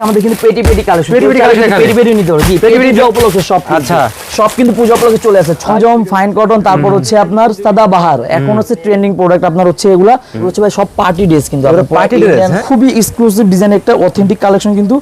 আমাদের কিন্তু পেটি পেটি কালেকশন পেটি পেটি কালেকশন পেটি পেটি নিতে হবে। কি পেটি পেটি উপলক্ষে সব আচ্ছা। সব কিন্তু পূজা উপলক্ষে চলে আসে। ছজম ফাইন কটন তারপর হচ্ছে আপনার সাদা বাহার। এখন হচ্ছে ট্রেন্ডিং প্রোডাক্ট আপনার হচ্ছে এগুলা। হচ্ছে ভাই সব পার্টি ড্রেস কিন্তু dress, হ্যাঁ? খুবই এক্সক্লুসিভ ডিজাইন একটা অথেন্টিক কালেকশন কিন্তু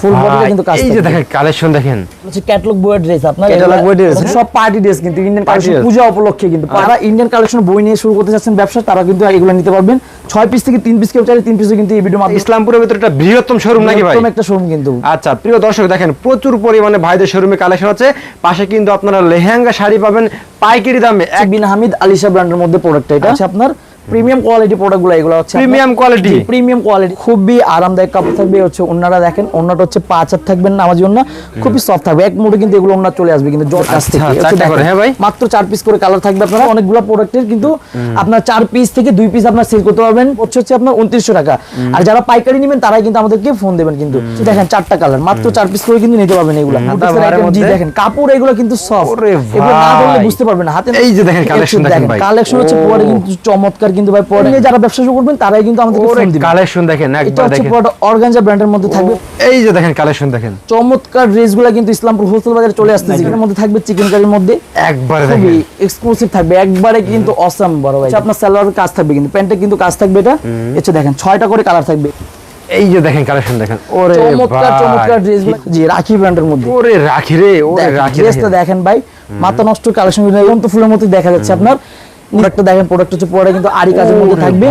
ফুল বডিতে কিন্তু কাজ এই যে দেখেন কালেকশন দেখেন। হচ্ছে ক্যাটালগ বইয়ের ড্রেস আপনার। এগুলা- বইয়ের dress, হ্যাঁ? সব পার্টি ড্রেস কিন্তু ইন্ডিয়ান কালেকশন পূজা উপলক্ষে কিন্তু। যারা ইন্ডিয়ান কালেকশন বই নিয়ে শুরু করতে চাচ্ছেন ব্যবসা তারা কিন্তু এগুলো নিতে পারবেন। ছয় পিস থেকে তিন পিস কেউ চাইলে তিন পিস কিন্তু এই ভিডিও মাধ্যমে ইসলামপুরের ভিতরে একটা বৃহত্তম শোরুম নাকি ভাই? একটা শোরুম কিন্তু। আচ্ছা প্রিয় দর্শক দেখেন প্রচুর পরিমাণে ভাইদের শোরুমে কালেকশন আছে। পাশে কিন্তু আপনারা লেহেঙ্গা শাড়ি পাবেন পাইকারি দামে। এক বিন হামিদ আলিশা ব্র্যান্ডের মধ্যে প্রোডাক্ট এটা আছে আপনার প্রিমিয়াম কোয়ালিটি প্রোডাক্টগুলো এগুলো হচ্ছে প্রিমিয়াম কোয়ালিটি প্রিমিয়াম কোয়ালিটি খুবই আরামদায়ক কাপড় থাকবে হচ্ছে ওনারা দেখেন ওনাটা হচ্ছে পাঁচ হাত থাকবেন নামাজি ওনা খুবই সফট থাকবে। এক মুঠে কিন্তু এগুলো ওনার চলে আসবে কিন্তু কাছ আচ্ছা, থেকে করে, হ্যাঁ ভাই? মাত্র চার পিস করে কালার থাকবে আপনারা অনেকগুলো প্রোডাক্টের কিন্তু আপনার চার পিস থেকে দুই পিস আপনার সেল করতে পারবেন হচ্ছে হচ্ছে আপনার উনত্রিশশো টাকা। আর যারা পাইকারি নেবেন তারাই কিন্তু আমাদেরকে ফোন দেবেন কিন্তু। দেখেন চারটা কালার মাত্র চার পিস করে কিন্তু নিতে পারবেন এগুলো। দেখেন কাপড় এগুলো কিন্তু সফট এগুলো না ধরলে বুঝতে পারবেন না হাতে এই যে দেখেন collection দেখেন ভাই। কালেকশন হচ্ছে। পরে কিন্তু চমৎকার কিন্তু ভাই পরে যারা ব্যবসা শুরু করবেন তারাই কিন্তু আমাদেরকে ফোন দিবেন কালেকশন দেখেন এটা একবার হচ্ছে দেখেন। পুরোটা অর্গানজা ব্র্যান্ডের মধ্যে থাকবে। এই যে দেখেন কালেকশন দেখেন। চমৎকার ড্রেসগুলো কিন্তু ইসলামপুর হোলসেল বাজারে চলে আসতেছে। এর মধ্যে থাকবে চিকেন কারির মধ্যে। একবারে দেখেন। এক্সক্লুসিভ থাকবে। একবারে কিন্তু অসাম বড় ভাই। আচ্ছা, আপনার সালোয়ারের কাজ থাকবে কিন্তু। প্যান্টে কিন্তু কাজ থাকবে এটা। এসে দেখেন ছয়টা করে কালার থাকবে। এই যে দেখেন কালেকশন দেখেন। ওরে চমৎকার চমৎকার ড্রেসগুলো। জি রাখি ব্র্যান্ডের মধ্যে। ওরে রাখি রে ওরে রাখি ড্রেসটা দেখেন। দেখেন ভাই মাথা নষ্ট কালেকশন কিন্তু ফুলের মতো দেখা যাচ্ছে আপনার। প্রোডাক্টটা দেখেন প্রোডাক্ট হচ্ছে পুরোটা কিন্তু আরি কাজের মধ্যে থাকবে।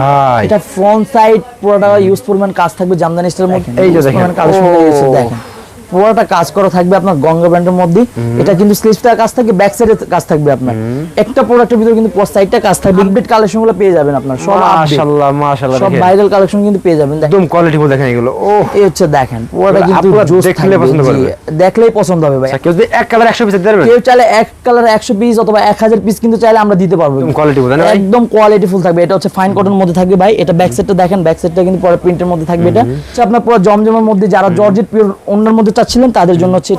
এটা ফ্রন্ট সাইড পুরোটা ইউজফুল পরিমাণ কাজ থাকবে জামদানি স্টাইলের মধ্যে এই যে দেখেন। রয়েছে দেখেন। পুরোটা কাজ করা থাকবে আপনার গঙ্গা ব্র্যান্ডের মধ্যে। এটা কিন্তু স্লিভসটা কাজ থাকবে ব্যাক সাইডে কাজ থাকবে আপনার। একটা প্রোডাক্টের ভিতরে কিন্তু সাইডটা কাজ থাকবে। আপডেট কালেকশনগুলো পেয়ে যাবেন আপনার সব মাশাআল্লাহ মাশাআল্লাহ সব ভাইরাল কালেকশন কিন্তু পেয়ে যাবেন। একদম কোয়ালিটি ফুল দেখেন এগুলো। ও এই হচ্ছে দেখেন পুরোটা কিন্তু জোস দেখলে পছন্দ করবে। দেখলেই পছন্দ হবে ভাই। কেউ যদি এক কালার 100 পিস দিতে পারবেন কেউ চাইলে এক কালার একশো পিস অথবা এক হাজার পিস কিন্তু চাইলে আমরা দিতে পারব। একদম বোঝেন না একদম কোয়ালিটি ফুল থাকবে। এটা হচ্ছে ফাইন কটন মধ্যে থাকবে ভাই। এটা ব্যাক সাইডটা দেখেন ব্যাক সাইডটা কিন্তু পরে প্রিন্টের মধ্যে থাকবে এটা। হচ্ছে আপনার পুরো জমজমের মধ্যে যারা জর্জেট পিওর অন্যের মধ্যে চাচ্ছিলেন তাদের জন্য হচ্ছে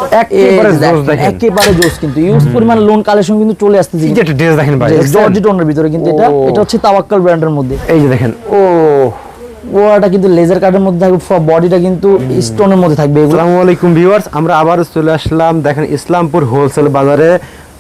একেবারে জোস কিন্তু। ইউজ পরিমাণ লোন কালেকশন কিন্তু চলে আসতেছে। যে ড্রেস দেখেন ভাই? জর্জেট ভিতরে কিন্তু এটা এটা হচ্ছে তাওয়াক্কাল ব্র্যান্ডের মধ্যে। এই যে দেখেন। ও ওটা কিন্তু লেজার কাটের মধ্যে থাকবে বডিটা কিন্তু স্টোনের মধ্যে থাকবে আসসালামু আলাইকুম ভিউয়ার্স আমরা আবার চলে আসলাম দেখেন ইসলামপুর হোলসেল বাজারে।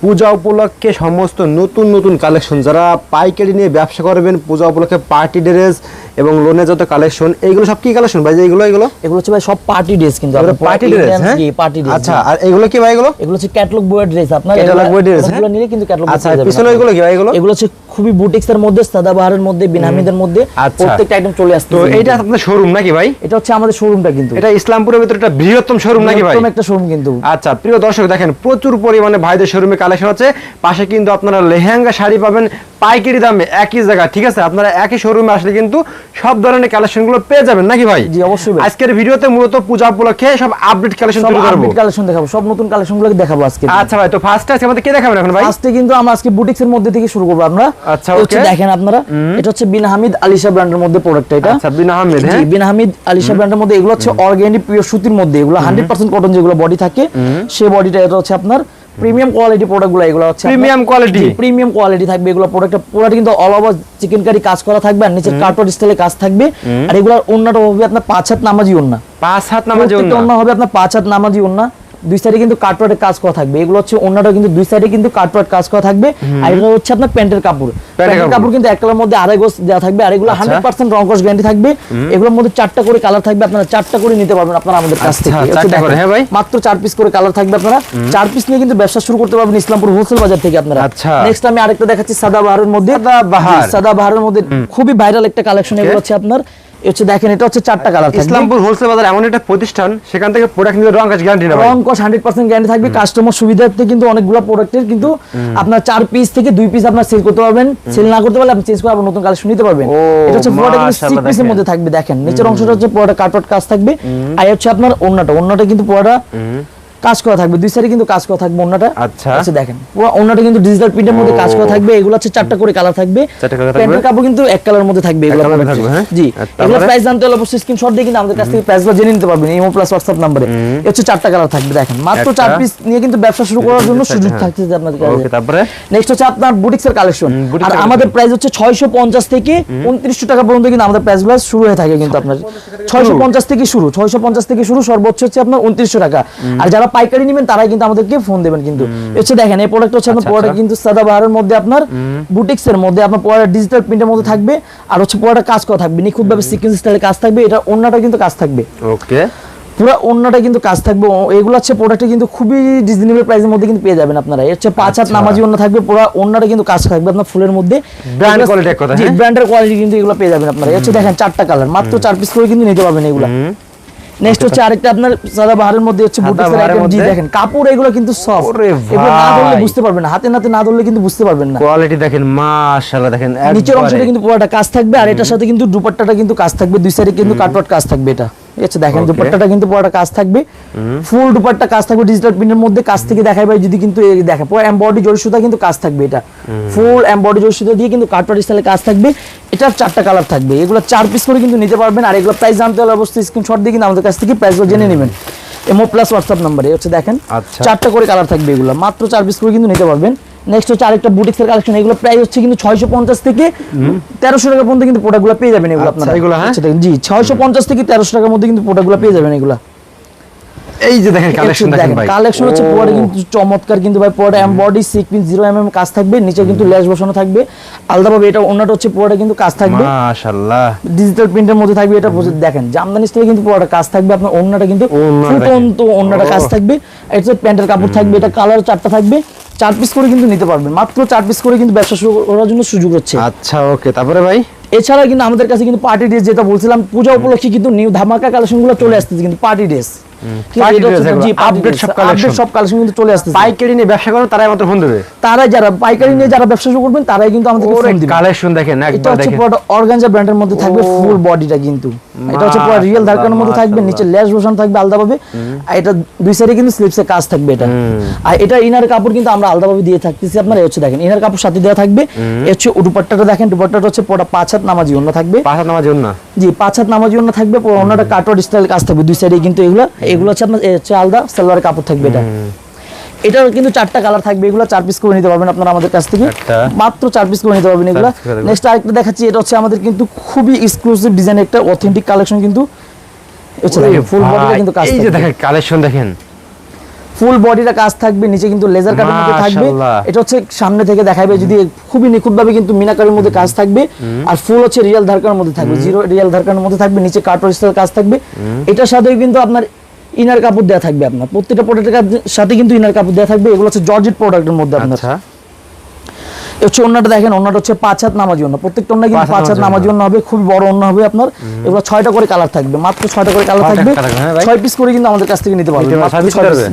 পূজা উপলক্ষে সমস্ত নতুন নতুন কালেকশন যারা পাইকারি নিয়ে ব্যবসা করবেন পূজা উপলক্ষে পার্টি ড্রেস এবং লোনের যত কালেকশন এইগুলো সব কি কালেকশন ভাই? এইগুলো এগুলো এগুলো এগুলো হচ্ছে ভাই সব পার্টি ড্রেস কিন্তু পার্টি ড্রেস হ্যাঁ? পার্টি ড্রেস আচ্ছা আর এগুলো কি ভাই এগুলো? এগুলো হচ্ছে ক্যাটালগ বইয়ের ড্রেস আপনার ক্যাটালগ বইয়ের dress, এগুলো হ্যাঁ? নিলে কিন্তু ক্যাটালগ আচ্ছা পিছনে এগুলো কি ভাই এগুলো? এগুলো হচ্ছে খুবই বুটিক্স এর মধ্যে সাদাবাহারের মধ্যে বিনামিদের মধ্যে আচ্ছা। প্রত্যেকটা আইটেম চলে আসছে তো এইটা আপনাদের শোরুম নাকি ভাই? এটা হচ্ছে আমাদের শোরুমটা কিন্তু। এটা ইসলামপুরের ভিতরে একটা বৃহত্তম শোরুম নাকি ভাই? একটা শোরুম কিন্তু। আচ্ছা প্রিয় দর্শক দেখেন প্রচুর পরিমাণে ভাইদের শোরুমে কালেকশন আছে। পাশে কিন্তু আপনারা লেহেঙ্গা শাড়ি পাবেন পাইকারি দামে একই জায়গা ঠিক আছে? আপনারা একই শোরুমে আসলে কিন্তু সব ধরনের কালেকশনগুলো পেয়ে যাবেন নাকি ভাই? জি, অবশ্যই। আজকের ভিডিওতে মূলত পূজা উপলক্ষে সব আপডেট কালেকশন তুলে ধরবো আপডেট কালেকশন দেখাবো সব নতুন কালেকশনগুলো দেখাবো আজকে। আচ্ছা ভাই তো ফার্স্ট আজকে আমাদের কে দেখাবেন এখন ভাই? ফার্স্টে কিন্তু আমরা আজকে বুটিক্স এর মধ্যে থেকে শুরু করব আমরা। আচ্ছা, okay. দেখেন আপনারা এটা হচ্ছে বিন হামিদ আলিশা ব্র্যান্ডের মধ্যে প্রোডাক্ট এটা। আচ্ছা বিন আহমেদ জি, হ্যাঁ? বিন হামিদ আলিশা ব্র্যান্ডের মধ্যে এগুলো হচ্ছে অর্গানিক পিওর সুতির মধ্যে এগুলো হান্ড্রেড পার্সেন্ট কটন যেগুলো বডি থাকে সেই বডিটা এটা হচ্ছে আপনার প্রিমিয়াম কোয়ালিটি প্রোডাক্টগুলো এগুলো হচ্ছে Premium quality? প্রিমিয়াম কোয়ালিটি থাকবে এগুলো প্রোডাক্ট পুরোটা কিন্তু অল ওভার চিকেন কারি কাজ করা থাকবে আর নিচে কার্টন স্টাইলে কাজ থাকবে। আর এগুলোর অন্যটা হবে আপনার পাঁচ হাত নামাজি ওন্না পাঁচ হাত নামাজ ওন্না হবে আপনার পাঁচ হাত নামাজি ওন্না দুই সাইডে কিন্তু কাটওয়ার্ডের কাজ করা থাকবে। এগুলো হচ্ছে অন্যটা কিন্তু দুই সাইডে কিন্তু কাটওয়ার্ড কাজ করা থাকবে। আর এগুলো হচ্ছে আপনার প্যান্টের কাপড়। প্যান্টের কাপড়। কিন্তু এক কালার মধ্যে আড়াই গোছ দেওয়া থাকবে আর এগুলো আচ্ছা। হান্ড্রেড পার্সেন্ট রং কস গ্যারান্টি থাকবে। এগুলোর মধ্যে চারটা করে কালার থাকবে আপনারা চারটা করে নিতে পারবেন আপনারা আমাদের কাছ আচ্ছা, থেকে। হ্যাঁ ভাই? মাত্র চার পিস করে কালার থাকবে আপনারা। চার পিস নিয়ে কিন্তু ব্যবসা শুরু করতে পারবেন ইসলামপুর হোলসেল বাজার থেকে আপনারা। আচ্ছা। নেক্সট আমি আরেকটা দেখাচ্ছি সাদা বাহারের মধ্যে। সাদা বাহারের মধ্যে খুবই ভাইরাল একটা কালেকশন এগুলো হচ্ছে আপনার হচ্ছে দেখেন এটা হচ্ছে চারটা কালার থাকবে। ইসলামপুর হোলসেল বাজার এমন একটা প্রতিষ্ঠান সেখান থেকে প্রোডাক্ট নিতে রং কাজ গ্যারান্টি না রং কস হান্ড্রেড পার্সেন্ট গ্যারান্টি থাকবে। কাস্টমার সুবিধার্থে কিন্তু অনেকগুলো প্রোডাক্টের কিন্তু আপনার চার পিস থেকে দুই পিস আপনার সেল করতে পারবেন। সেল না করতে পারলে আপনি চেঞ্জ করে আবার নতুন কালেকশন নিতে পারবেন। এটা হচ্ছে পুরোটা কিন্তু পিসের মধ্যে থাকবে দেখেন। নিচের অংশটা হচ্ছে পুরোটা কাটওয়ার্ড কাজ থাকবে। আর হচ্ছে আপনার ওন্নাটা ওন্নাটা কিন্তু পুরোটা কাজ করা থাকবে। দুই সাইডে কিন্তু কাজ করা থাকবে ওন্নাটা আচ্ছা। আচ্ছা দেখেন। পুরো ওন্নাটা কিন্তু ডিজিটাল প্রিন্টের মধ্যে কাজ করা থাকবে। এগুলো হচ্ছে চারটা করে কালার থাকবে। প্যান্টের কাপড় কিন্তু এক কালারের মধ্যে থাকবে এগুলো থাকবে, হ্যাঁ? জি। এগুলো প্রাইস জানতে হলে অবশ্যই স্ক্রিনশট দিয়ে কিন্তু আমাদের কাছ থেকে প্রাইসগুলো জেনে নিতে পারবেন। ইমো প্লাস হোয়াটসঅ্যাপ নাম্বারে হচ্ছে চারটা কালার থাকবে দেখেন। মাত্র চার পিস নিয়ে কিন্তু ব্যবসা শুরু করার জন্য সুযোগ হ্যাঁ। থাকছে আপনাদের কাছে। ওকে তারপরে? নেক্সট হচ্ছে আপনার বুটিক্স এর কালেকশন আর আমাদের প্রাইস হচ্ছে ছয়শো পঞ্চাশ থেকে উনত্রিশশো টাকা পর্যন্ত কিন্তু আমাদের প্রাইসগুলো শুরু হয়ে থাকে কিন্তু আপনার। ছয়শো পঞ্চাশ থেকে শুরু। ছয়শো পঞ্চাশ থেকে শুরু। সর্বোচ্চ হচ্ছে আপনার উনত্রিশশো টাকা। আর যারা পাইকারি নেবেন তারাই কিন্তু আমাদেরকে ফোন দেবেন কিন্তু। হচ্ছে দেখেন এই প্রোডাক্ট হচ্ছে আপনার আচ্ছা, প্রোডাক্ট আচ্ছা। কিন্তু সাদা বাহারের মধ্যে আপনার বুটিক্স এর মধ্যে আপনার পুরো ডিজিটাল প্রিন্টের মধ্যে থাকবে আর হচ্ছে পুরোটা কাজ করা থাকবে নিখুঁত ভাবে সিকোয়েন্স স্টাইলে কাজ থাকবে এটা অন্যটা কিন্তু কাজ থাকবে। ওকে। পুরো অন্যটা কিন্তু কাজ থাকবে এগুলো হচ্ছে প্রোডাক্টে কিন্তু খুবই রিজনেবল প্রাইসের মধ্যে কিন্তু পেয়ে যাবেন আপনারা। হচ্ছে পাঁচ হাত আচ্ছা। নামাজি অন্য থাকবে পুরো অন্যটা কিন্তু কাজ থাকবে আপনার ফুলের মধ্যে। ব্র্যান্ড এক কথা? ব্র্যান্ডের কোয়ালিটি কিন্তু এগুলো পেয়ে যাবেন আপনারা। হচ্ছে দেখেন চারটা কালার মাত্র চার পিস করে কিন্তু নিতে পারবেন এগুলো। নেক্সট হচ্ছে আরেকটা আপনার সাদা বাহারের মধ্যে হচ্ছে বুটিক্সের আইটেম জি দেখেন। কাপড় এগুলো কিন্তু সফট এগুলো না ধরলে বুঝতে পারবেন না। হাতে নাতে না ধরলে কিন্তু বুঝতে পারবেন না। কোয়ালিটি দেখেন মাশাআল্লাহ দেখেন নিচের অংশটা কিন্তু পুরোটা কাজ থাকবে আর এটার সাথে কিন্তু দুপাট্টাটা কিন্তু কাজ থাকবে। দুই সাইডে কিন্তু কাটওয়ার্ট কাজ থাকবে এটা। আছে দেখেন দুপাট্টাটা কিন্তু পুরোটা কাজ থাকবে। ফুল দুপাট্টা কাজ থাকবে ডিজিটাল প্রিন্টের মধ্যে কাজ থেকে দেখাই ভাই যদি কিন্তু এই দেখেন পুরো এমবডি জরি সুতা কিন্তু কাজ থাকবে এটা। ফুল এমবডি জরি সুতা দিয়ে কিন্তু স্টাইলে কাজ থাকবে। এটার চারটা কালার থাকবে। এগুলো চার পিস করে কিন্তু নিতে পারবেন আর এগুলো প্রাইস জানতে হলে অবশ্যই স্ক্রিনশট দিয়ে কিন্তু আমাদের কাছ থেকে প্রাইসগুলো জেনে নেবেন। এমও প্লাস হোয়াটসঅ্যাপ নাম্বারে হচ্ছে দেখেন আচ্ছা। চারটা করে কালার থাকবে এগুলো। মাত্র চার পিস করে কিন্তু নিতে পারবেন। নেক্সট হচ্ছে আরেকটা বুটিক্সের কালেকশন এগুলো প্রাইস হচ্ছে কিন্তু ছয়শো পঞ্চাশ থেকে তেরোশো টাকা পর্যন্ত কিন্তু প্রোডাক্টগুলো পেয়ে যাবেন এগুলো আচ্ছা, আপনারা। এগুলো, হ্যাঁ? আচ্ছা, দেখেন, জি ছয়শো পঞ্চাশ থেকে তেরোশো টাকার মধ্যে কিন্তু প্রোডাক্টগুলো পেয়ে যাবেন এগুলো। এই যে দেখেন কালেকশন দেখেন ভাই। কালেকশন হচ্ছে পরে কিন্তু চমৎকার কিন্তু ভাই পরে এমবডি সিকোয়েন্স জিরো এমএম কাজ থাকবে নিচে কিন্তু লেস বসানো থাকবে। আলাদাভাবে এটা অন্যটা হচ্ছে পুরোটা কিন্তু কাজ থাকবে। মাশাআল্লাহ। ডিজিটাল প্রিন্টের মধ্যে থাকবে এটা বুঝে দেখেন জামদানি স্টাইলে কিন্তু পুরোটা কাজ থাকবে আপনার অন্যটা কিন্তু ফুটন্ত অন্যটা কাজ থাকবে। এটা প্যান্টের কাপড় থাকবে এটা কালার চারটা থাকবে। চার পিস করে কিন্তু নিতে পারবেন। মাত্র চার পিস করে কিন্তু ব্যবসা শুরু করার জন্য সুযোগ হচ্ছে আচ্ছা ওকে তারপরে ভাই? এছাড়া কিন্তু আমাদের কাছে কিন্তু পার্টি ড্রেস যেটা বলছিলাম পূজা উপলক্ষে কিন্তু নিউ ধামাকা কালেকশনগুলো চলে আসতেছে কিন্তু পার্টি ড্রেস collection। সব কালেকশন কিন্তু চলে আসতেছে। পাইকারি নিয়ে ব্যবসা করো তারাই মাত্র ফোন দেবে। তারা যারা পাইকারি নিয়ে যারা ব্যবসা শুরু করবেন তারাই কিন্তু আমাদেরকে ওরে ফোন দিবে। কালেকশন দেখেন এটা একবার হচ্ছে দেখেন। পুরো অর্গানজা ব্র্যান্ডের মধ্যে থাকবে ফুল বডিটা কিন্তু। এটা হচ্ছে পুরো রিয়েল ধারকানের মধ্যে থাকবে নিচে লেস বসানো থাকবে আলাদাভাবে। আর এটা দুই সাইডে কিন্তু স্লিপসে কাজ থাকবে এটা। আর এটা ইনার কাপড় কিন্তু আমরা আলাদাভাবে দিয়ে থাকতেছি আপনারা এই হচ্ছে দেখেন ইনার কাপড় সাথে দেওয়া থাকবে। হচ্ছে দুপাট্টাটা দেখেন দুপাট্টাটা হচ্ছে পুরো পাঁচ হাত নামাজি অন্য থাকবে। পাঁচ হাত নামার জন্য জি পাঁচ হাত নামাজি অন্য থাকবে পুরো অন্যটা কাটওয়ার্ড স্টাইল কাজ থাকবে দুই সাইডে কিন্তু এগুলো। এগুলো হচ্ছে আপনার হচ্ছে আলাদা সালোয়ার কাপড় থাকবে এটা। এটার কিন্তু চারটা কালার থাকবে এগুলো চার পিস করে নিতে পারবেন আপনারা আমাদের কাছ থেকে। মাত্র চার পিস করে নিতে পারবেন এগুলো। নেক্সট আরেকটা দেখাচ্ছি এটা হচ্ছে আমাদের কিন্তু খুবই এক্সক্লুসিভ ডিজাইন একটা অথেন্টিক কালেকশন কিন্তু ফুল বডিটা কিন্তু কাজ এই যে থাকবে। দেখেন কালেকশন দেখেন। ফুল বডিটা কাজ থাকবে নিচে কিন্তু লেজার কাটের মধ্যে থাকবে। এটা হচ্ছে সামনে থেকে দেখাবে যদি খুবই নিখুঁত ভাবে কিন্তু মিনাকারির মধ্যে কাজ থাকবে। আর ফুল হচ্ছে রিয়েল ধারকার মধ্যে থাকবে জিরো রিয়েল ধারকার মধ্যে থাকবে নিচে কাজ থাকবে। এটার সাথে কিন্তু আপনার ইনার কাপড় দেওয়া থাকবে আপনার। প্রত্যেকটা প্রোডাক্টের সাথে কিন্তু ইনার কাপড় দেওয়া থাকবে। এগুলো হচ্ছে জর্জেট প্রোডাক্টের মধ্যে আপনার। আচ্ছা। হচ্ছে অন্যটা দেখেন অন্যটা হচ্ছে পাঁচ হাত নামাজি অন্য। প্রত্যেকটা অন্য কিন্তু পাঁচ হাত অন্য হবে খুব বড় অন্য হবে আপনার। এগুলো ছয়টা করে কালার থাকবে মাত্র ছয়টা করে কালার থাকবে। হ্যাঁ। ছয় পিস করে কিন্তু আমাদের কাছ থেকে নিতে পারবেন?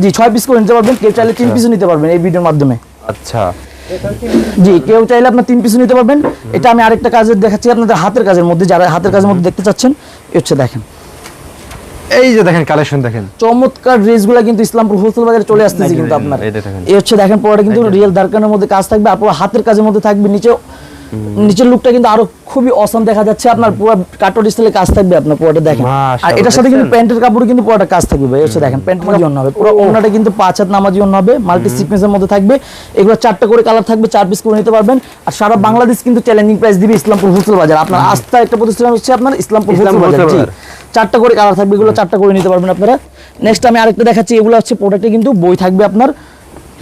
জি ছয় পিস করে নিতে পারবেন। কেউ চাইলে তিন পিসও নিতে পারবেন এই ভিডিওর মাধ্যমে। আচ্ছা। জি কেউ চাইলে আপনার তিন পিসও নিতে পারবেন। এটা আমি আরেকটা কাজের দেখাচ্ছি আপনাদের হাতের কাজের মধ্যে যারা হাতের কাজের মধ্যে দেখতে চাচ্ছেন হচ্ছে দেখেন। এই যে দেখেন কালেকশন দেখেন। চমৎকার ড্রেসগুলো কিন্তু ইসলামপুর হোলসেল বাজারে চলে আসতেছে কিন্তু আপনার। এই হচ্ছে দেখেন পরে কিন্তু রিয়েল দারকানের মধ্যে কাজ থাকবে আর পুরো হাতের কাজের মধ্যে থাকবে নিচে নিচের লুকটা কিন্তু আরও খুবই অসম দেখা যাচ্ছে। আপনার পুরো কাটর স্টাইলে কাজ থাকবে আপনার পুরোটা দেখেন। আর এটার সাথে কিন্তু প্যান্টের কাপড় কিন্তু পুরোটা কাজ থাকবে ভাই এই হচ্ছে দেখেন প্যান্ট নামাজি অন্য হবে। পুরো ওনাটা কিন্তু পাঁচ হাত নামাজি অন্য হবে মাল্টি সিকোয়েন্সের মধ্যে থাকবে। এগুলো চারটা করে কালার থাকবে চার পিস করে নিতে পারবেন। আর সারা বাংলাদেশ কিন্তু চ্যালেঞ্জিং প্রাইস দিবে ইসলামপুর হোলসেল বাজার। আপনার আস্থা একটা প্রতিষ্ঠান হচ্ছে আপনার ইসলামপুর হোলসেল। বাজার। চারটা করে কালার থাকবে এগুলো চারটা করে নিতে পারবেন আপনারা। নেক্সট আমি আরেকটা দেখাচ্ছি এগুলো হচ্ছে প্রোডাক্টে কিন্তু বই থাকবে আপনার।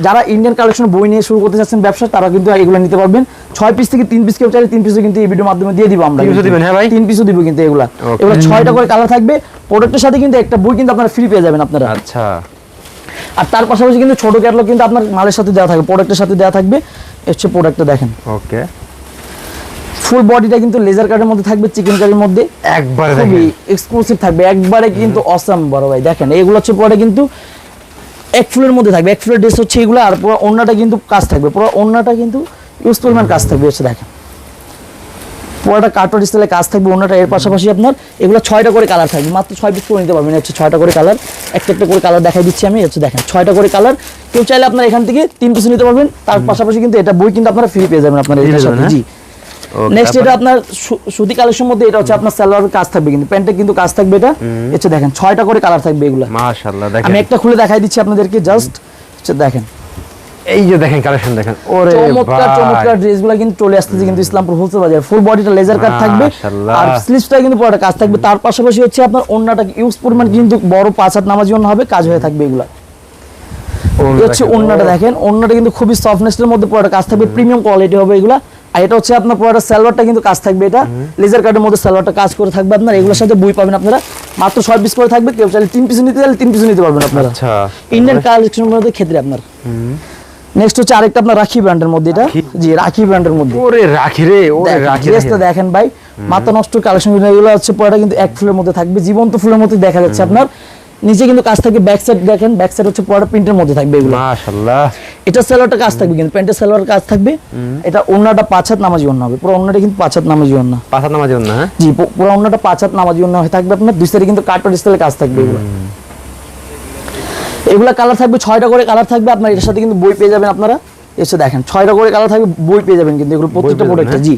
যারা ইন্ডিয়ান কালেকশন বই নিয়ে শুরু করতে চাচ্ছেন ব্যবসা তারা কিন্তু এগুলো নিতে পারবেন। ছয় পিস থেকে তিন পিস কেউ চাইলে তিন পিসও কিন্তু এই ভিডিওর মাধ্যমে দিয়ে দিব আমরা তিন piece ও কিন্তু। দিবেন, হ্যাঁ ভাই? তিন পিসও দিব কিন্তু এগুলা. এগুলো ছয়টা করে কালার থাকবে। প্রোডাক্টের সাথে কিন্তু একটা বই কিন্তু আপনারা ফ্রি পেয়ে যাবেন আপনারা। আচ্ছা। আর তার পাশাপাশি কিন্তু ছোট ক্যাটলগ কিন্তু আপনার মালের সাথে দেওয়া থাকবে প্রোডাক্টের সাথে দেওয়া থাকবে। হচ্ছে প্রোডাক্টটা দেখেন। ওকে ফুল বডিটা কিন্তু লেজার কাটের মধ্যে থাকবে চিকেন কারির মধ্যে। একবারে খুবই এক্সক্লুসিভ থাকবে। একবারে কিন্তু অসাম বড় ভাই। দেখেন এগুলো হচ্ছে পরে কিন্তু এক ফুলের মধ্যে থাকবে। এক ফুলের ড্রেস হচ্ছে এগুলো আর পুরো অন্যটা কিন্তু কাজ থাকবে। পুরো অন্যটা কিন্তু ইউজ পরিমাণ কাজ থাকবে। হচ্ছে দেখেন। পুরোটা কার্টন স্টাইলে কাজ থাকবে অন্যটা এর পাশাপাশি আপনার এগুলো ছয়টা করে কালার থাকবে। মাত্র ছয় পিস করে নিতে পারবেন। হচ্ছে ছয়টা করে কালার একটা একটা করে কালার দেখাই দিচ্ছি আমি। হচ্ছে দেখেন ছয়টা করে কালার কেউ চাইলে আপনার এখান থেকে তিন পিস নিতে পারবেন। তার পাশাপাশি কিন্তু এটা বই কিন্তু আপনারা ফ্রি পেয়ে যাবেন আপনার যাবেন, জি। নেক্সট? এটা আপনার সুতি কালেকশন মধ্যে এটা হচ্ছে আপনার সালোয়ারের কাজ থাকবে কিন্তু। প্যান্টে কিন্তু কাজ থাকবে এটা। দেখেন ছয়টা করে কালার থাকবে এগুলো। মাশাআল্লাহ আমি একটা খুলে দেখাই দিচ্ছি আপনাদেরকে জাস্ট। হচ্ছে দেখেন। এই যে দেখেন কালেকশন দেখেন। ওরে চমৎকার চমৎকার ড্রেসগুলো কিন্তু চলে আসতেছে কিন্তু ইসলামপুর হোলসেল বাজার ফুল বডিটা লেজার কাট থাকবে। আর স্লিভসটা কিন্তু পুরোটা কাজ থাকবে। তার পাশাপাশি হচ্ছে আপনার ওন্নাটা ইউজ পরিমাণ কিন্তু বড় পাঁচ হাত নামার জন্য হবে কাজ হয়ে থাকবে এগুলা। হচ্ছে দেখেন, ওন্নাটা দেখেন। ওন্নাটা কিন্তু খুবই সফটনেসের মধ্যে পুরোটা কাজ থাকবে। প্রিমিয়াম কোয়ালিটি হবে এগুলা। আর এটা হচ্ছে আপনার পুরোটা সালোয়ারটা কিন্তু কাজ থাকবে এটা। লেজার কাটের মধ্যে সালোয়ারটা কাজ করে থাকবে আপনার এগুলোর সাথে বই পাবেন আপনারা। মাত্র ছয় পিস করে থাকবে কেউ চাইলে তিন পিস নিতে চাইলে তিন পিস নিতে পারবেন আপনারা। আচ্ছা ইন্ডিয়ান কালেকশনের মধ্যে ক্ষেত্রে আপনার। নেক্সট হচ্ছে আরেকটা আপনার রাখি ব্র্যান্ডের মধ্যে এটা? জি রাখি ব্র্যান্ডের মধ্যে। ওরে রাখি রে ওরে দেখেন, রাখি ড্রেসটা দেখেন। ভাই। মাথা নষ্ট কালেকশন এগুলো হচ্ছে পরে কিন্তু এক ফুলের মধ্যে থাকবে জীবন্ত ফুলের মধ্যে দেখা যাচ্ছে আপনার। নিচে কিন্তু কাজ থাকবে ব্যাক সাইড দেখেন ব্যাক সাইড হচ্ছে পরে প্রিন্টের মধ্যে থাকবে এগুলো। মাশাআল্লাহ। এটা সেলোয়ারটা কাজ থাকবে কিন্তু প্যান্টের সেলোয়ার কাজ থাকবে। এটা ওন্নাটা পাঁচ হাত নামাজি ওন্না হবে পুরো ওন্নাটা কিন্তু পাঁচ হাত নামাজি ওন্না পাঁচা নামাজ না হ্যাঁ? জি পুরো ওন্নাটা পাঁচ হাত নামাজি ওন্না হয়ে থাকবে আপনার দুই সাইডে কিন্তু কার্টন স্টাইলে কাজ থাকবে এগুলো। এগুলা কালার থাকবে ছয়টা করে কালার থাকবে আপনার এটার সাথে কিন্তু বই পেয়ে যাবেন আপনারা। এসে দেখেন ছয়টা করে কালার থাকবে বই পেয়ে যাবেন কিন্তু এগুলো প্রত্যেকটা প্রোডাক্টে হ্যাঁ? জি।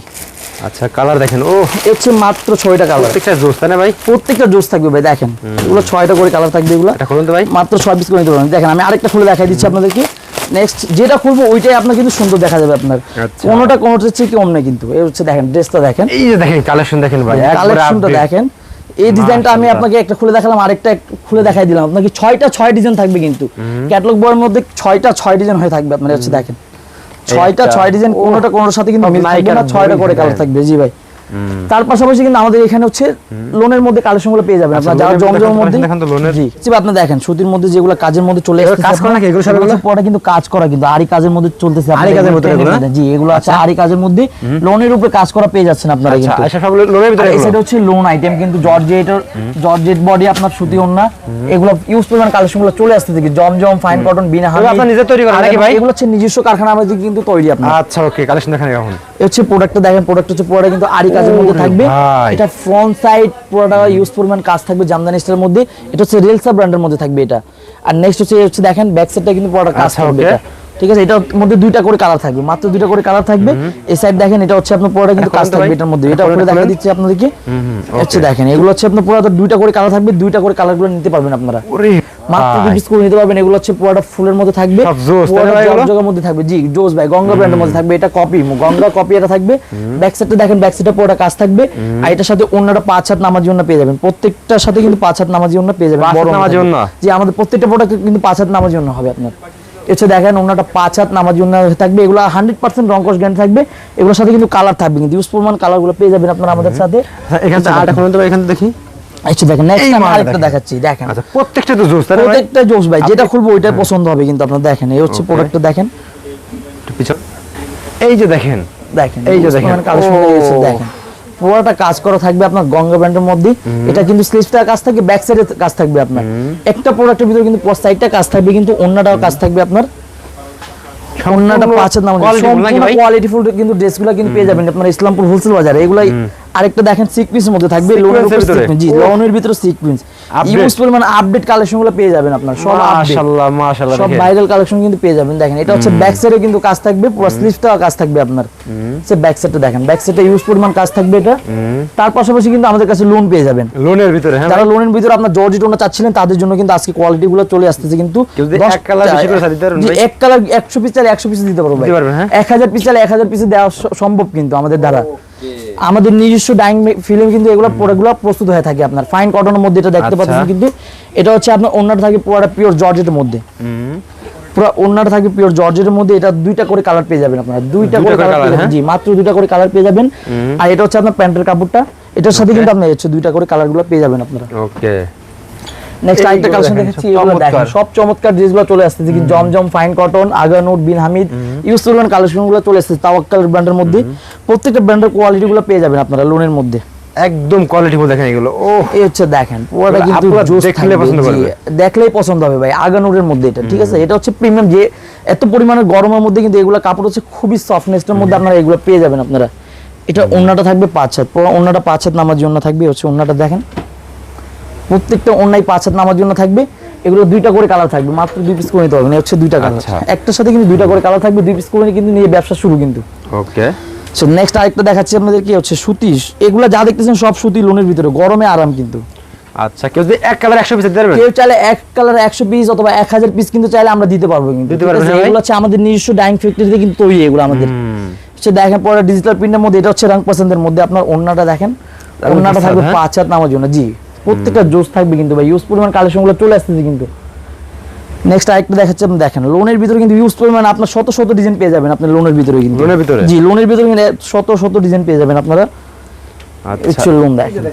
আচ্ছা কালার দেখেন। ও হচ্ছে মাত্র ছয়টা কালার প্রত্যেকটা জোস তাই না ভাই? প্রত্যেকটা জোস থাকবে ভাই দেখেন। এগুলো ছয়টা করে কালার থাকবে এগুলো। এটা খুলুন তো ভাই। মাত্র ছয় পিস করে নিতে পারবেন। দেখেন আমি আরেকটা খুলে দেখাই দিচ্ছি আপনাদেরকে। নেক্সট যেটা খুলবো ওইটাই আপনার কিন্তু সুন্দর দেখা যাবে আপনার। আচ্ছা। কোনোটা কোনোটার চেয়ে কম নেই কিন্তু। এই হচ্ছে দেখেন ড্রেসটা দেখেন। এই যে দেখেন কালেকশন দেখেন ভাই কালেকশনটা দেখেন। এই ডিজাইনটা আমি আপনাকে একটা খুলে দেখালাম আরেকটা খুলে দেখাই দিলাম। আপনাকে ছয়টা ছয় ডিজাইন থাকবে কিন্তু। ক্যাটালগ বইয়ের মধ্যে ছয়টা ছয় ডিজাইন হয়ে থাকবে আপনার হচ্ছে দেখেন। ছয়টা ছয় ডিজাইন কোনোটা কোনোটার সাথে কিন্তু মিল থাকবে না ছয়টা করে কালার। থাকবে জি ভাই। তার পাশাপাশি কিন্তু আমাদের এখানে হচ্ছে লোনের মধ্যে কালেকশনগুলো পেয়ে যাবেন আচ্ছা, আপনার যারা জমজমের মধ্যে দেখেন তো লোনের। জি। আপনি দেখেন সুতির মধ্যে যেগুলো কাজের মধ্যে চলে আসছে কাজ করা নাকি? এগুলো সব এগুলো? পরে কিন্তু কাজ করা কিন্তু আরি কাজের মধ্যে চলতেছে আরি কাজের মধ্যে এগুলো, জি এগুলো আছে আরি কাজের মধ্যে লোনের উপরে কাজ করা পেয়ে যাচ্ছেন আপনারা আচ্ছা কিন্তু। আচ্ছা সব লোনের ভিতরে এগুলো? হচ্ছে লোন আইটেম কিন্তু জর্জেটের জর্জেট বডি আপনার সুতি ওন্না এগুলো ইউজ পরিমাণ কালেকশনগুলো চলে আসতে থেকে জমজম ফাইন কটন বিনা এগুলো আপনার নিজে তৈরি করা নাকি ভাই? এগুলো হচ্ছে নিজস্ব কারখানা আমাদের কিন্তু তৈরি আপনার। আচ্ছা ওকে কালেকশন দেখেন এখন। হচ্ছে প্রোডাক্টটা দেখেন প্রোডাক্ট হচ্ছে পুরোটা কিন্তু আরি কাজের মধ্যে থাকবে। এটা ফ্রন্ট সাইড পুরোটা ইউজ পরিমাণ কাজ থাকবে জামদানি স্টাইলের মধ্যে। এটা হচ্ছে রেলসা ব্র্যান্ডের মধ্যে থাকবে এটা। আর নেক্সট হচ্ছে হচ্ছে দেখেন ব্যাক সাইডটা কিন্তু পুরোটা কাজ আচ্ছা, থাকবে এটা। ঠিক আছে? এটার মধ্যে দুইটা করে কালার থাকবে। মাত্র দুইটা করে কালার থাকবে। এই সাইড দেখেন এটা হচ্ছে আপনার পুরোটা কিন্তু কাজ থাকবে এটার মধ্যে। এটা উপরে দেখা দিচ্ছি আপনাদেরকে। হচ্ছে দেখেন এগুলো হচ্ছে আপনার পুরোটা দুইটা করে কালার থাকবে দুইটা করে কালারগুলো নিতে পারবেন আপনারা। ওরে মাত্র ভাই। পিস করে নিতে পারবেন। এগুলো হচ্ছে পুরোটা ফুলের মধ্যে থাকবে। সব জোস, তাই না পুরোটা ভাই এগুলো? জগজগের মধ্যে থাকবে। জি জোস ভাই গঙ্গা ব্র্যান্ডের মধ্যে থাকবে। এটা কপি গঙ্গা কপি এটা থাকবে। ব্যাক সাইডটা দেখেন ব্যাক সাইডে পুরোটা কাজ থাকবে। আর এটার সাথে অন্যটা পাঁচ হাত নামার জন্য পেয়ে যাবেন। প্রত্যেকটার সাথে কিন্তু পাঁচ হাত নামার জন্য পেয়ে যাবেন। বড় নামার থাকবে। জন্য? জি আমাদের প্রত্যেকটা প্রোডাক্ট কিন্তু পাঁচ হাত নামার জন্য হবে আপনার। এছাড়া দেখেন অন্যটা পাঁচ হাত নামার জন্য থাকবে এগুলো হান্ড্রেড পার্সেন্ট রঙ্কশ গ্যান্ড থাকবে এগুলোর সাথে কিন্তু কালার থাকবে কিন্তু ইউজ পরিমাণ কালারগুলো পেয়ে যাবেন আপনারা আমাদের সাথে। আচ্ছা, এখান তো দেখি। আচ্ছা দেখেন নেক্সট আমি আরেকটা দেখাচ্ছি দেখেন। আচ্ছা প্রত্যেকটা তো জোস তাই ভাই? প্রত্যেকটা জোস ভাই যেটা খুলবো ওইটাই পছন্দ হবে কিন্তু আপনার দেখেন এই হচ্ছে Okay. প্রোডাক্টটা দেখেন। পিছন। এই যে দেখেন। দেখেন এই যে দেখেন। কালেকশন। দেখেন। পুরোটা কাজ করা থাকবে আপনার গঙ্গা ব্র্যান্ডের মধ্যে এটা কিন্তু স্লিপটা কাজ থাকবে ব্যাক সাইডে কাজ থাকবে আপনার। একটা প্রোডাক্টের ভিতরে কিন্তু সাইডটা কাজ থাকবে কিন্তু অন্যটাও কাজ থাকবে আপনার। অন্যটা পাঁচের নাম কোয়ালিটি ফুল কোয়ালিটিফুল কিন্তু ড্রেসগুলো কিন্তু পেয়ে যাবেন আপনার ইসলামপুর হোলসেল বাজারে। এগুলাই আরেকটা দেখেন সিকপিসের মধ্যে থাকবে লোনের ভিতরে? জি লোনের ভিতরে সিকপিস Update? ইউজ পরিমাণ আপডেট কালেকশনগুলো পেয়ে যাবেন আপনার সব মাশাআল্লাহ মাশাআল্লাহ সব ভাইরাল কালেকশন কিন্তু পেয়ে যাবেন দেখেন। এটা হচ্ছে ব্যাক সাইডে কিন্তু কাজ থাকবে পুরো স্লিভটাও কাজ থাকবে আপনার। সে ব্যাক সাইডটা দেখেন ব্যাক সাইডে ইউজ পরিমাণ কাজ থাকবে এটা। তার পাশাপাশি কিন্তু আমাদের কাছে লোন পেয়ে যাবেন। লোনের ভিতরে হ্যাঁ যারা লোনের ভিতরে আপনার জর্জি টোনা চাচ্ছিলেন তাদের জন্য কিন্তু আজকে কোয়ালিটি গুলো চলে আসতেছে কিন্তু এক colour বেশি করে দিতে পারবেন ভাই? এক কালার একশো পিস চাইলে একশো পিস দিতে পারব ভাই। দিতে পারবেন, হ্যাঁ? এক হাজার পিস চাইলে এক হাজার পিস দেওয়া সম্ভব কিন্তু আমাদের দ্বারা। আমাদের নিজস্ব ডাইং ফিল্ম কিন্তু এগুলো প্রোডাক্টগুলো প্রস্তুত হয়ে থাকে আপনার। ফাইন কটনের মধ্যে এটা দেখতে আচ্ছা। পাচ্ছেন কিন্তু এটা হচ্ছে আপনার অন্যটা থাকে পুরোটা পিওর জর্জেটের মধ্যে। পুরো অন্যটা থাকবে পিওর জর্জেটের মধ্যে এটা দুইটা করে কালার পেয়ে যাবেন আপনারা। দুইটা করে কালার পেয়ে যাবেন। হ্যাঁ? জি মাত্র দুইটা করে কালার পেয়ে যাবেন। আর এটা হচ্ছে আপনার প্যান্টের কাপড়টা। এটার সাথে কিন্তু আপনি হচ্ছে দুইটা করে কালারগুলো পেয়ে যাবেন আপনারা। ওকে নেক্সট আরেকটা কালেকশন সব এগুলো দেখেন সব চমৎকার ড্রেসগুলো চলে আসছে। জমজম ফাইন কটন আগানুর বিন হামিদ ইউজ কালেকশনগুলো চলে আসছে তাওয়াক্কাল ব্র্যান্ডের মধ্যে। প্রত্যেকটা ব্র্যান্ডের কোয়ালিটিগুলো পেয়ে যাবেন আপনারা লোনের মধ্যে। একদম কোয়ালিটি দেখেন এগুলো। ও এই হচ্ছে দেখেন পুরোটা কিন্তু দেখলে পছন্দ করবে। দেখলেই পছন্দ হবে ভাই আগানুরের মধ্যে এটা ঠিক আছে? এটা হচ্ছে প্রিমিয়াম যে এত পরিমাণে গরমের মধ্যে কিন্তু এগুলো কাপড় হচ্ছে খুবই সফটনেসের মধ্যে আপনারা এগুলো পেয়ে যাবেন আপনারা। এটা ওন্নাটা থাকবে পাঁচ হাত পুরো ওন্নাটা পাঁচ হাত নামার জন্য থাকবে হচ্ছে ওন্নাটা দেখেন। প্রত্যেকটা ওন্নাই পাঁচ হাত নামার জন্য থাকবে এগুলো দুইটা করে কালার থাকবে মাত্র দুই পিস করে নিতে পারবেন এই হচ্ছে দুইটা কালার আচ্ছা। একটার সাথে কিন্তু দুইটা করে কালার থাকবে দুই পিস করে কিন্তু নিয়ে ব্যবসা শুরু কিন্তু। ওকে সো নেক্সট আরেকটা দেখাচ্ছি আপনাদের কি হচ্ছে সুতি। এগুলো যা দেখতেছেন সব সুতি লোনের ভিতরে গরমে আরাম কিন্তু। আচ্ছা কেউ যদি এক কালার একশো পিস দিতে পারবেন কেউ চাইলে এক কালার একশো পিস অথবা এক হাজার পিস কিন্তু চাইলে আমরা দিতে পারব কিন্তু দিতে? হ্যাঁ এগুলো হচ্ছে আমাদের নিজস্ব ডাইং ফ্যাক্টরিতে কিন্তু তৈরি এগুলো আমাদের। হচ্ছে দেখেন পরে ডিজিটাল প্রিন্টের মধ্যে এটা হচ্ছে রং পছন্দের মধ্যে আপনার ওন্নাটা দেখেন। ওন্নাটা থাকবে? পাঁচ হাত নামার জন্য জি। প্রত্যেকটা জোস থাকবে কিন্তু ভাই ইউজ পরিমাণ কালেকশনগুলো চলে আসতেছে কিন্তু। নেক্সট আরেকটা দেখাচ্ছি আপনি দেখেন লোনের ভিতরে কিন্তু ইউজ পরিমাণ আপনার শত শত ডিজাইন পেয়ে যাবেন আপনি লোনের ভিতরে কিন্তু। লোনের ভিতরে? জি লোনের ভিতরে কিন্তু শত শত ডিজাইন পেয়ে যাবেন আপনারা। আচ্ছা। লোন দেখেন।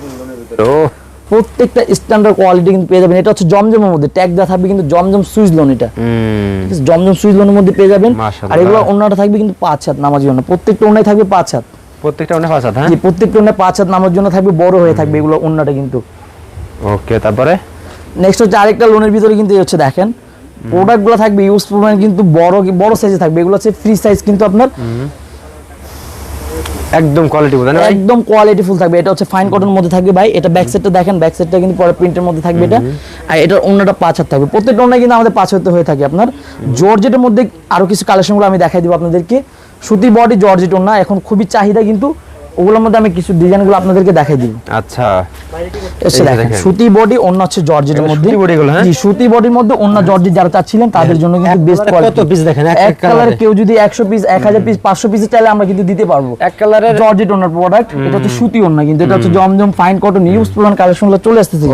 ও। প্রত্যেকটা স্ট্যান্ডার্ড কোয়ালিটি কিন্তু পেয়ে যাবেন। এটা হচ্ছে জমজমের মধ্যে ট্যাগ দেওয়া থাকবে কিন্তু জমজম সুইচ লোন এটা। হুম। জমজম সুইচ লোনের মধ্যে পেয়ে যাবেন। আর এগুলো অন্যটা থাকবে কিন্তু পাঁচ হাত নামার জন্য। প্রত্যেকটা অন্যায় থাকবে পাঁচ হাত। প্রত্যেকটা অনেক পাঁচ হাত হ্যাঁ? প্রত্যেকটা অন্যায় পাঁচ হাত নামার জন্য থাকবে বড় হয়ে থাকবে এগুলো অন্যটা কিন্তু। ওকে তারপরে? নেক্সট হচ্ছে আরেকটা লোনের ভিতরে কিন্তু এই হচ্ছে দেখেন। প্রোডাক্টগুলো থাকবে ইউজ পরিমাণ কিন্তু বড় বড় সাইজে থাকবে। এগুলো হচ্ছে ফ্রি সাইজ কিন্তু আপনার একদম কোয়ালিটি বোঝেন ভাই? একদম কোয়ালিটি ফুল থাকবে। এটা হচ্ছে ফাইন কটন মধ্যে থাকবে ভাই। এটা ব্যাক সাইডটা দেখেন ব্যাক সাইডটা কিন্তু পরে প্রিন্টের মধ্যে থাকবে এটা। আর এটার অন্যটা পাঁচ হাত থাকবে। প্রত্যেকটা অন্য কিন্তু আমাদের পাঁচ হাতে হয়ে থাকে আপনার। জর্জেটের মধ্যে আরও কিছু কালেকশনগুলো আমি দেখাই দিব আপনাদেরকে। সুতি বডি জর্জেট ওন্না এখন খুবই চাহিদা কিন্তু ওগুলোর মধ্যে আমি কিছু ডিজাইনগুলো আপনাদেরকে দেখাই দিব আচ্ছা। এসে দেখেন। সুতি বডি অন্য হচ্ছে জর্জেটের মধ্যে। সুতি body গুলো, হ্যাঁ? জি সুতি বডির মধ্যে অন্য জর্জেট যারা চাচ্ছিলেন তাদের জন্য কিন্তু বেস্ট এ কত piece দেখেন? এক- কালার। কেউ যদি 100 পিস 1000 পিস 500 পিস চাইলে আমরা কিন্তু দিতে পারব। এক কালারের জর্জেট ওনার প্রোডাক্ট এটা হচ্ছে সুতি ওনা কিন্তু এটা হচ্ছে জমজম ফাইন কটন ইউজ পুরান কালেকশনগুলো চলে আসতেছে।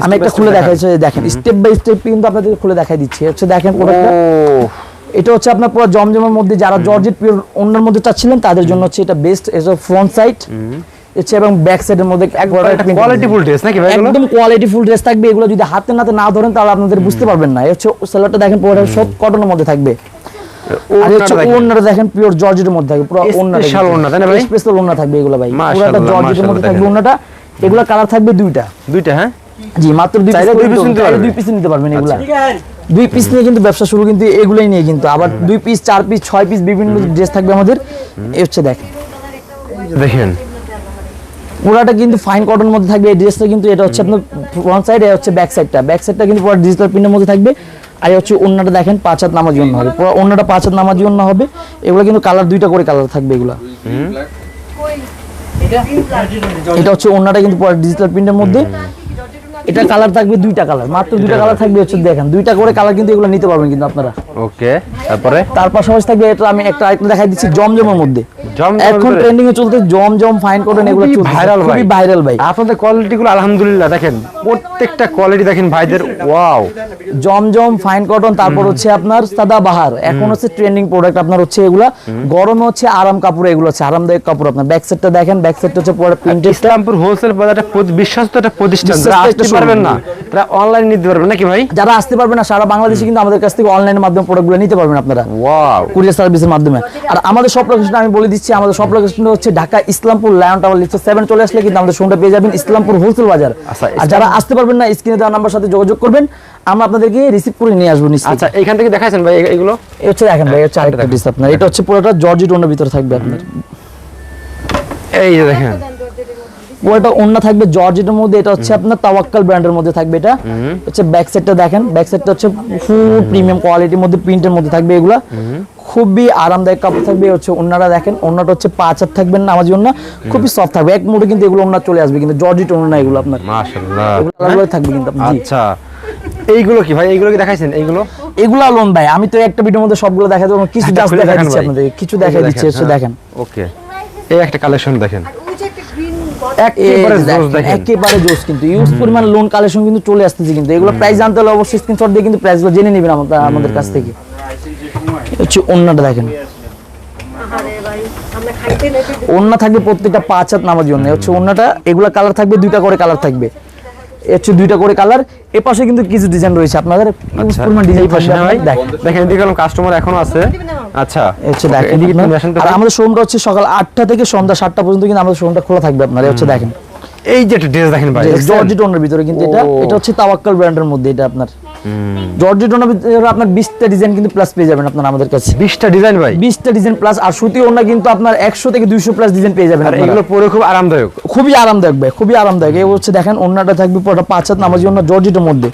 আমি একটা খুলে দেখাচ্ছি দেখেন। স্টেপ বাই স্টেপ কিন্তু আপনাদের খুলে দেখাই দিচ্ছি। হচ্ছে দেখেন ও। প্রোডাক্টটা এটা হচ্ছে আপনার পুরো জমজমের মধ্যে যারা জর্জেট পিওর ওনার মধ্যে চাচ্ছিলেন তাদের জন্য হচ্ছে এটা বেস্ট এটা ফ্রন্ট সাইড হচ্ছে এবং ব্যাক সাইডের মধ্যে কোয়ালিটি ফুল ড্রেস নাকি ভাই একদম কোয়ালিটি ফুল ড্রেস থাকবে এগুলো যদি হাতে নাতে না ধরেন তাহলে আপনাদের বুঝতে পারবেন না। হচ্ছে সেলারটা দেখেন পুরো সব কটনের মধ্যে থাকবে। আর হচ্ছে ওড়নাটা দেখেন। পিওর জর্জেটের মধ্যে থাকবে পুরো ওন্নাটা Special ওড়না, তাই না ভাই? স্পেশাল ওন্না থাকবে এগুলো ভাই। পুরোটা জর্জেটের মধ্যে থাকবে দেখেন। এগুলো কালার থাকবে দুইটা। দুইটা হ্যাঁ? জি মাত্র দুই পিস? দুই পিস নিতে পারবেন এগুলা। আচ্ছা। দুই পিস নিয়ে কিন্তু ব্যবসা শুরু কিন্তু এগুলাই নিয়ে কিন্তু। আবার দুই পিস চার পিস ছয় পিস বিভিন্ন ড্রেস থাকবে আমাদের। এ হচ্ছে দেখেন। দেখেন। পুরাটা কিন্তু ফাইন কটন মধ্যে থাকবে। এই ড্রেসটা কিন্তু এটা হচ্ছে আপনার ফ্রন্ট সাইড এটা হচ্ছে ব্যাক সাইডটা ব্যাক সাইডটা কিন্তু পুরো ডিজিটাল প্রিন্টের মধ্যে থাকবে। আর এই হচ্ছে অন্যটা দেখেন পাঁচ হাত নামার জন্য হবে। পুরো অন্যটা পাঁচ হাত নামার জন্য হবে। এগুলো কিন্তু কালার দুইটা করে কালার থাকবে এগুলো। এটা? হচ্ছে অন্যটা কিন্তু পুরো ডিজিটাল প্রিন্টের মধ্যে। এটা কালার থাকবে দুইটা কালার মাত্র দুইটা কালার থাকবে হচ্ছে দেখেন দুইটা করে কালার কিন্তু এগুলো নিতে পারবেন কিন্তু আপনারা। ওকে তারপরে? তার পাশাপাশি থাকবে এটা আমি একটা আরেকটা দেখাই দিচ্ছি জমজমের মধ্যে। এখন ট্রেন্ডিং এ চলতে জমজম ফাইন কটন এগুলো ভাইরাল ভাই। ভাইরাল ভাই। আপনাদের কোয়ালিটি গুলো আলহামদুলিল্লাহ দেখেন প্রত্যেকটা কোয়ালিটি দেখেন ভাইদের ওয়াও জমজম ফাইন কটন তারপর হচ্ছে আপনার সাদা বাহার এখন হচ্ছে ট্রেন্ডিং প্রোডাক্ট আপনার হচ্ছে এগুলা। গরমে হচ্ছে আরাম কাপড় এগুলো হচ্ছে আরামদায়ক কাপড় আপনার। ব্যাক সাইডটা দেখেন ব্যাক সাইডটা হচ্ছে পুরো প্রিন্টেড ইসলামপুর হোলসেল বাজারটা বিশ্বস্ত একটা প্রতিষ্ঠান। পারবেন না। তারা অনলাইন নিতে পারবেন নাকি ভাই? যারা আসতে পারবে না সারা বাংলাদেশে কিন্তু আমাদের কাছ থেকে অনলাইনের মাধ্যমে প্রোডাক্টগুলো নিতে পারবেন আপনারা। ওয়াও কুরিয়ার সার্ভিসের মাধ্যমে। আর আমাদের সব লোকেশনটা আমি বলে দিচ্ছি আমাদের সব লোকেশনটা হচ্ছে Dhaka Islampur lion tower lift seven চলে আসলে কিন্তু আমাদের শোনটা পেয়ে যাবেন ইসলামপুর হোলসেল বাজার আচ্ছা, আর যারা আসতে পারবেন না স্ক্রিনে দেওয়া নাম্বার সাথে যোগাযোগ করবেন আমরা আপনাদেরকে রিসিভ করে নিয়ে আসব নিশ্চয়ই। আচ্ছা এখান থেকে দেখাইছেন ভাই এগুলো? এই হচ্ছে দেখেন ভাই হচ্ছে আরেকটা ডিস আপনার। এটা হচ্ছে পুরোটা জর্জেট ওনার ভিতরে থাকবে আপনার। এই যে দেখেন। পুরোটা ওন্না থাকবে জর্জেটের মধ্যে এটা হচ্ছে আপনার তাওয়াক্কাল ব্র্যান্ডের মধ্যে থাকবে এটা। হচ্ছে ব্যাক সাইডটা দেখেন ব্যাক সাইডটা হচ্ছে ফুল প্রিমিয়াম কোয়ালিটির মধ্যে প্রিন্টের মধ্যে থাকবে এগুলা। খুবই আরামদায়ক কাপড় থাকবে হচ্ছে ওন্নাটা দেখেন ওন্নাটা হচ্ছে পাঁচ হাত থাকবেন না আমার জন্য খুবই সফট থাকবে। এক মুঠে কিন্তু এগুলো ওন্না চলে আসবে কিন্তু জর্জেট ওন্না এগুলো আপনার। মাশাআল্লাহ। থাকবে কিন্তু আচ্ছা এইগুলো কি ভাই? এইগুলো কি দেখাইছেন? এইগুলো? এগুলা লোন ভাই আমি তো একটা ভিডিওর মধ্যে সবগুলো দেখাই দেবো কিছু একটা জাস্ট খুলে দেখা দেখান দিচ্ছি আপনাদের কিছু দেখাই দিচ্ছি হ্যাঁ। দেখেন। ওকে। এই একটা কালেকশন দেখেন ওই যে একটা গ্রিন একেবারে জোস কিন্তু। ইউজ পরিমাণ লোন কালেকশন কিন্তু চলে আসতেছে কিন্তু। এগুলো প্রাইস জানতে হলে অবশ্যই স্ক্রিনশট দিয়ে কিন্তু প্রাইসগুলো জেনে নেবেন আমাদের আমাদের কাছ থেকে। হচ্ছে অন্যটা দেখেন। আরে ভাই আমরা খাইতে নাই অন্য থাকবে প্রত্যেকটা পাঁচ হাত নামার জন্য হচ্ছে অন্যটা এগুলো কালার থাকবে দুইটা করে কালার থাকবে। হচ্ছে দুইটা করে কালার এ পাশে কিন্তু কিছু ডিজাইন রয়েছে আপনাদের। আচ্ছা পরিমাণ ডিজাইন পাশে ভাই দেখেন দেখেন এদিকে কাস্টমার এখনও আছে। আচ্ছা হচ্ছে দেখেন আর আমাদের শোরুমটা হচ্ছে সকাল আটটা থেকে সন্ধ্যা সাতটা পর্যন্ত কিন্তু আমাদের শোরুমটা খোলা থাকবে আপনার। হচ্ছে দেখেন। এই যে একটা ড্রেস দেখেন ভাই? জর্জি টোনের ভিতরে কিন্তু এটা এটা হচ্ছে তাওয়াক্কাল ব্র্যান্ডের মধ্যে এটা আপনার। জর্জেট ওনার ভিতরে আপনার বিশটা ডিজাইন কিন্তু প্লাস পেয়ে যাবেন আপনার আমাদের কাছে। বিশটা ডিজাইন ভাই? বিশটা ডিজাইন প্লাস আর সুতি ওনা কিন্তু আপনার একশো থেকে দুইশো প্লাস ডিজাইন পেয়ে যাবেন আর আপনারা। এগুলো পরে খুব আরামদায়ক। খুবই আরামদায়ক ভাই খুবই আরামদায়ক। এই হচ্ছে দেখেন অন্যটা থাকবে পুরোটা পাঁচ হাত নামাজি অন্য জর্জেটের মধ্যে।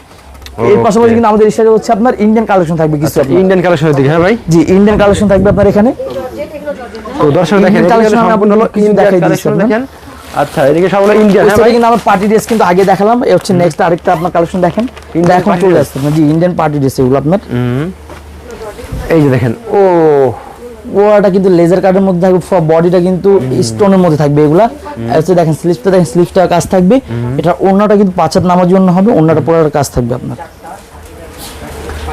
এর পাশাপাশি কিন্তু আমাদের স্টাইলে হচ্ছে আপনার ইন্ডিয়ান কালেকশন থাকবে কিছু। ইন্ডিয়ান কালেকশন দিকে হ্যাঁ ভাই? জি ইন্ডিয়ান কালেকশন থাকবে আপনার এখানে। তো দর্শক দেখেন আমি হলো কিছু দেখাই দিচ্ছি কালেকশন দেখেন। আচ্ছা এদিকে সব হলো ইন্ডিয়ান হ্যাঁ ভাই? কিন্তু আমার পার্টি ড্রেস কিন্তু আগে দেখালাম। এই হচ্ছে নেক্সট আরেকটা আপনার কালেকশন দেখেন। Indian এখন চলে আসছে জি ইন্ডিয়ান পার্টি ড্রেস এগুলো আপনার। এই যে দেখেন ও ওটা কিন্তু লেজার কার্ডের মধ্যে থাকবে বডিটা কিন্তু স্টোনের মধ্যে থাকবে এগুলা। হচ্ছে দেখেন স্লিপটা দেখেন স্লিপটা কাজ থাকবে। এটা অন্যটা কিন্তু পাঁচ হাত নামার জন্য হবে অন্যটা পুরোটা কাজ থাকবে আপনার।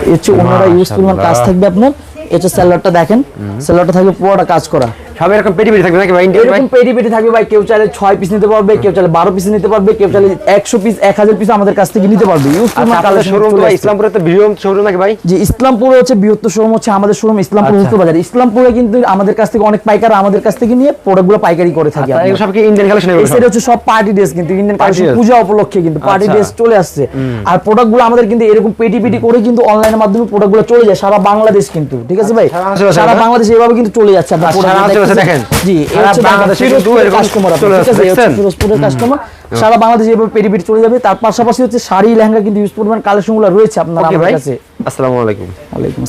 এই হচ্ছে অন্যটা ইউজ পরিমাণ কাজ থাকবে আপনার। হচ্ছে স্যালাডটা দেখেন স্যালাডটা থাকবে পুরোটা কাজ করা। সব এরকম পেটি পেটি থাকবে নাকি ভাই এরকম পেটি পেটি থাকবে ভাই কেউ চাইলে পিস নিতে পারবে কেউ চাইলে বারো পিস নিতে পারবে কেউ চাইলে একশো পিস এক হাজার পিস আমাদের কাছ থেকে নিতে পারবে। ইউজ আচ্ছা আপনাদের শোরুম তো ইসলামপুরে তো শোরুম নাকি ভাই? ইসলামপুরে হচ্ছে বৃহত্তর শোরুম হচ্ছে আমাদের শোরুম ইসলামপুর আচ্ছা। বাজার ইসলামপুরে কিন্তু আমাদের কাছ থেকে অনেক পাইকার আমাদের কাছ থেকে নিয়ে প্রোডাক্টগুলো পাইকারি করে থাকি আচ্ছা, সব কি ইন্ডিয়ান কালেকশন হচ্ছে সব পার্টি ড্রেস কিন্তু ইন্ডিয়ান কালেকশন পূজা উপলক্ষে কিন্তু পার্টি। ড্রেস চলে আসছে। আর প্রোডাক্টগুলো আমাদের কিন্তু এরকম পেটি পেটি করে কিন্তু অনলাইনের মাধ্যমে প্রোডাক্টগুলো চলে যায় সারা বাংলাদেশ কিন্তু ঠিক আছে ভাই? সারা? বাংলাদেশ এভাবে? কিন্তু চলে যাচ্ছে আপনার গুলো দেখেন। জি সারা বাংলাদেশে ফিরোজপুরের আছে? কাস্টমার। সারা এভাবে পেটি চলে যাবে তার পাশাপাশি হচ্ছে শাড়ি লেহেঙ্গা কিন্তু ইউজ পরিমাণ কালেকশনগুলো রয়েছে আপনার কাছে। আসসালামু আলাইকুম। ওয়ালাইকুম